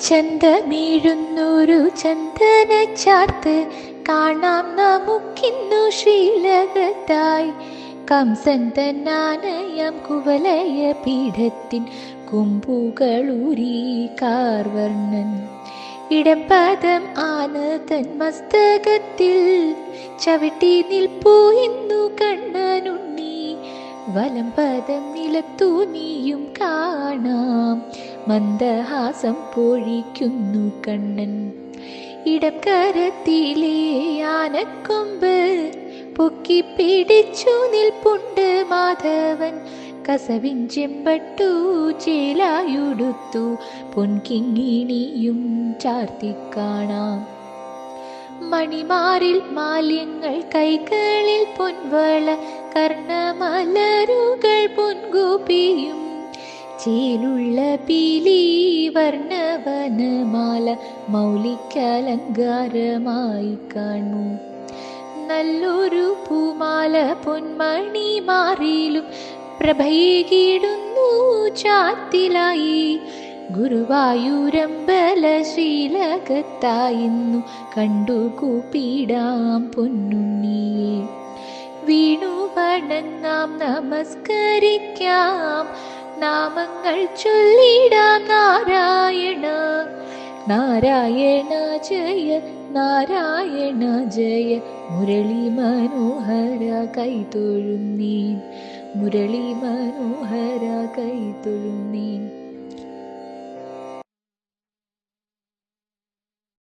ചന്തമേഴുന്നൊരു ചന്ദന ചാർത്ത് കാണാം നമുക്കിന്നു ശ്രീലകത്തായി. കംസൻ തന്നാനയം കുവലയ പീഠത്തിൻ കുമ്പുകളൂരി കാർവർണൻ. ഇടംപദം ആന തൻ മസ്തകത്തിൽ ചവിട്ടി നിൽപ്പൂ ഇന്നു കണ്ണനുണ്ണി. വലം പദം നിലത്തു നീയും കാണാം. മന്ദഹാസം പൊഴിക്കുന്നു കണ്ണൻ. ഇടക്കരത്തിലെ ആനക്കൊമ്പ് പൊക്കി പിടിച്ചു നിൽപ്പുണ്ട് മാധവൻ. കസവിൻ ചെമ്പട്ടു ചേലായുടുത്തു പൊൻകിങ്ങിണിയും ചാർത്തിക്കാണാം മണിമാറിൽ മാലിന്യങ്ങൾ കൈകളിൽ പൊൻവള കർണമലരുകൾ പൊൻഗോപിയും ചേലുള്ള പീലി വർണവനമാല മൗലികാലങ്കാരമായി കാണൂ. നല്ലൊരു പൂമാല പൊന്മണി മാറിയിലും പ്രഭയേകിടുന്നു ചാത്തിലായി. ഗുരുവായൂരമ്പല ശ്രീലകത്തായിരുന്നു കണ്ടു കൂപ്പിടാം പൊന്നുണ്ണിയെ. വീണു വണങ്ങാം നമസ്കരിക്കാം. നാമങ്ങൾ ചൊല്ലിടാം നാരായണ. നാരായണ ജയ നാരായണ ജയ. മുരളി മനോഹര കൈതൊഴുന്നീൻ മുരളി മനോഹര കൈതൊഴുന്നീൻ